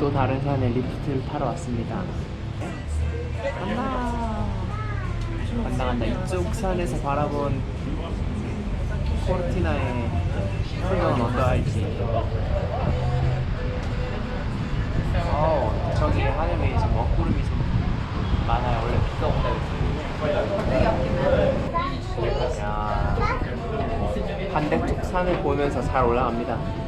또 다른 산에 리프트를 타러 왔습니다. 간다. 간다 간다. 이쪽 산에서 바라본 코르티나의 풍경은 어떠할지. 어우, 저기 하늘에 지금 먹구름이 좀 많아요. 원래 비가 온다 그랬어요. 야, 반대쪽 산을 보면서 잘 올라갑니다.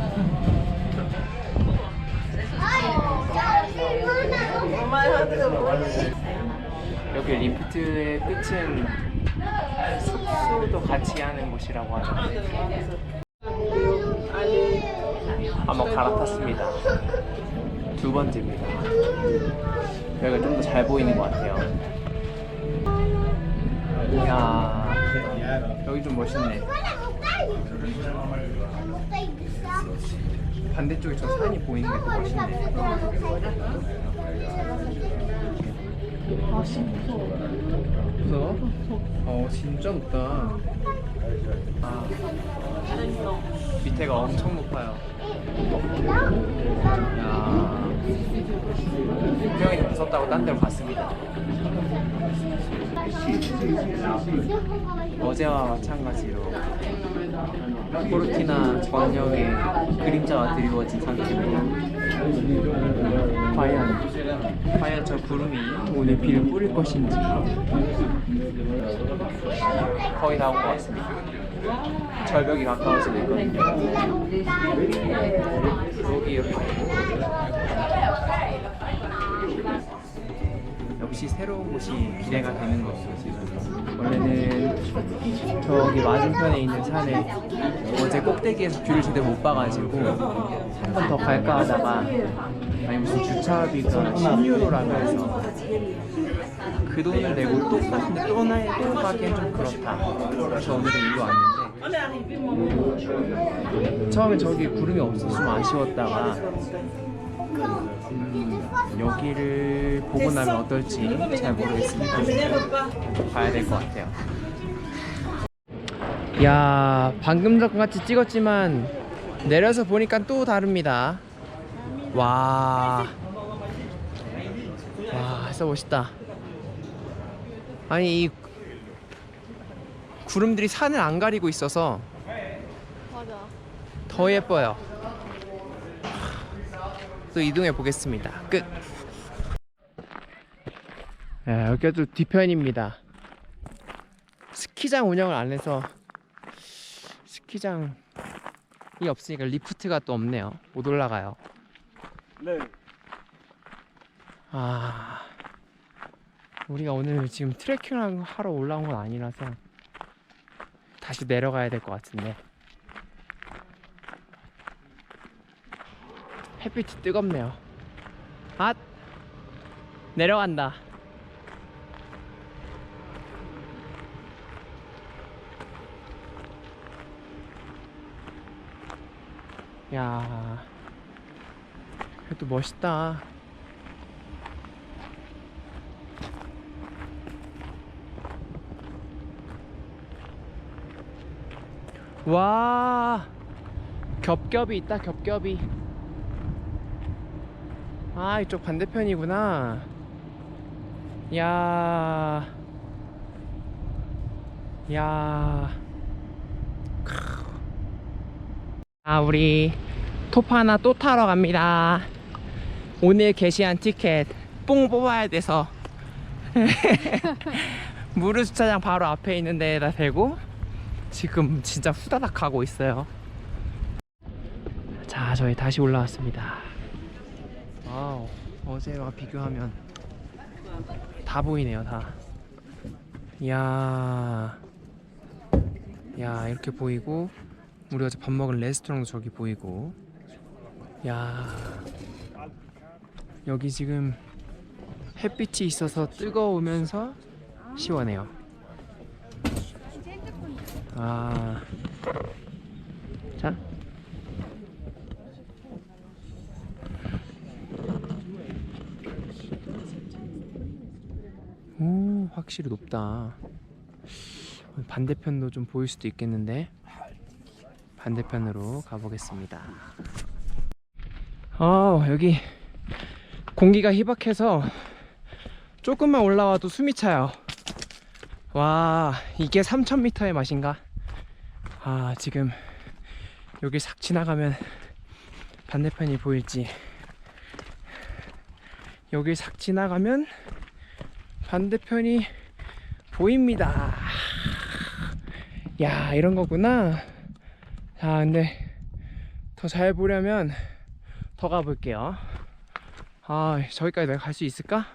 여기 리프트의 끝은 숙소도 같이 하는 곳이라고 하죠. 한번 갈아탔습니다. 두 번째입니다. 여기가 좀 더 잘 보이는 것 같아요. 야 여기 좀 멋있네. 반대쪽에 저 산이 보이는 게더 멋있네. 아씨 무서워. 무서워? 어 진짜 높다. 아, 밑에가 엄청 높아요. 야, 형이 무섭다고 딴 데로 갔습니다. 어제와 마찬가지로 코르티나 전역에 그림자가 드리워진 상태입니다. 과연 과연 저 구름이 오늘 비를 뿌릴 것인지 거의 다온것 같습니다. 절벽이 가까워지고 있거든요. 여기 이렇게 역시 새로운 곳이 기대가 되는 것이죠 지금. 원래는 저기 맞은편에 있는 산에 어제 꼭대기에서 뷰를 제대로 못 봐가지고 한 번 더 갈까 하다가 아니 무슨 주차비가 10유로라고 해서 그 돈을 내고 또 갔는데 또 나에 또 가기엔 좀 그렇다. 그래서 오늘은 일로 왔는데 처음에 저기 구름이 없어서 좀 아쉬웠다가 음, 여기를 보고 나면 어떨지 잘 모르겠습니다. 봐야 될 것 같아요. 야 방금 전같이 찍었지만 내려서 보니까 또 다릅니다. 와. 와, 진짜 멋있다. 아니 이 구름들이 산을 안 가리고 있어서. 더 예뻐요. 또 이동해 보겠습니다. 끝. 야, 여기가 또 뒤편입니다. 스키장 운영을 안 해서 스키장이 없으니까 리프트가 또 없네요. 못 올라가요. 네. 아, 우리가 오늘 지금 트레킹을 하러 올라온 건 아니라서 다시 내려가야 될 것 같은데. 햇빛이 뜨겁네요. 아, 내려간다. 야, 그래도 멋있다. 와 겹겹이 있다 겹겹이 아 이쪽 반대편이구나 야 야. 크. 아 우리 톱 하나 또 타러 갑니다 오늘 게시한 티켓 뽕 뽑아야 돼서 무르 주차장 바로 앞에 있는 데에다 대고 지금 진짜 후다닥 가고 있어요. 자, 저희 다시 올라왔습니다. 어제와 비교하면 다 보이네요, 다. 이야, 야 이렇게 보이고 우리 어제 밥 먹은 레스토랑도 저기 보이고, 야 여기 지금 햇빛이 있어서 뜨거우면서 시원해요. 아. 자. 오, 확실히 높다. 반대편도 좀 보일 수도 있겠는데. 반대편으로 가보겠습니다. 아 여기 공기가 희박해서 조금만 올라와도 숨이 차요 와 이게 3000m의 맛인가 아 지금 여기 싹 지나가면 반대편이 보일지 여기 싹 지나가면 반대편이 보입니다. 야 이런 거구나. 자 근데 더 잘 보려면 더 가볼게요. 아 저기까지 내가 갈 수 있을까?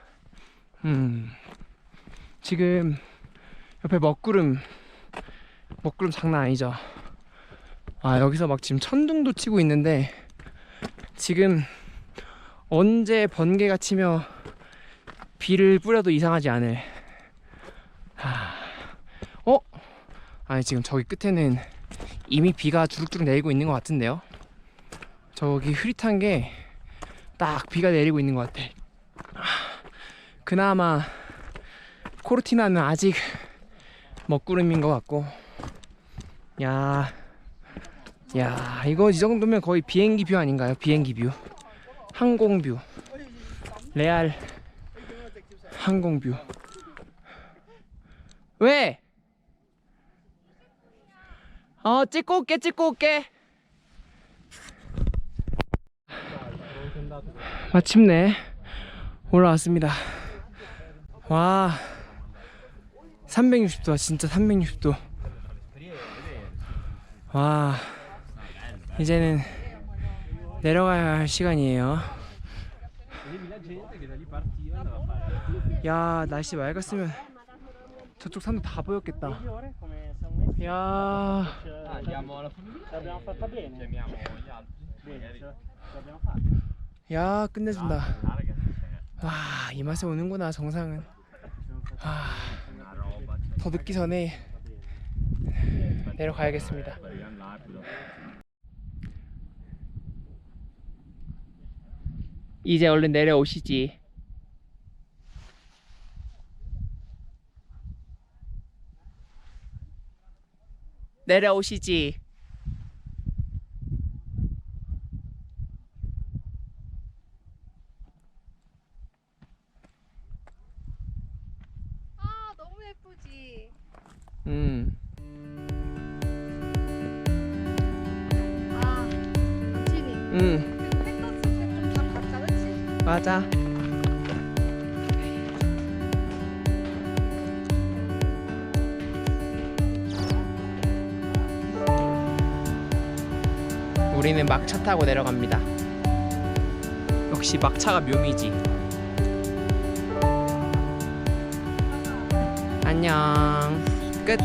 음 지금 옆에 먹구름 먹구름 장난 아니죠? 아 여기서 막 지금 천둥도 치고 있는데 지금 언제 번개가 치며 비를 뿌려도 이상하지 않을 하... 어? 아니 지금 저기 끝에는 이미 비가 주룩주룩 내리고 있는 것 같은데요? 저기 흐릿한 게 딱 비가 내리고 있는 것 같아. 그나마 코르티나는 아직 먹구름인 것 같고. 야, 야 이거 이 정도면 거의 비행기 뷰 아닌가요? 비행기 뷰. 항공 뷰. 레알 항공 뷰 왜? 어 찍고 올게 찍고 올게. 마침내 올라왔습니다. 와 360도야 진짜 360도. 와 이제는 내려가야 할 시간이에요. 야 날씨 맑았으면 저쪽 산도 다 보였겠다 야. 야 끝내준다 와 이 맛에 오는구나 정상은 아, 더 늦기 전에 내려가야겠습니다 이제 얼른 내려오시지 내려오시지 아 너무 예쁘지. 음아 진이. 음, 그리고 햇볕 좀잘 봤자 그치? 맞아. 우리는 막차 타고 내려갑니다. 역시 막차가 묘미지. 안녕. 끝.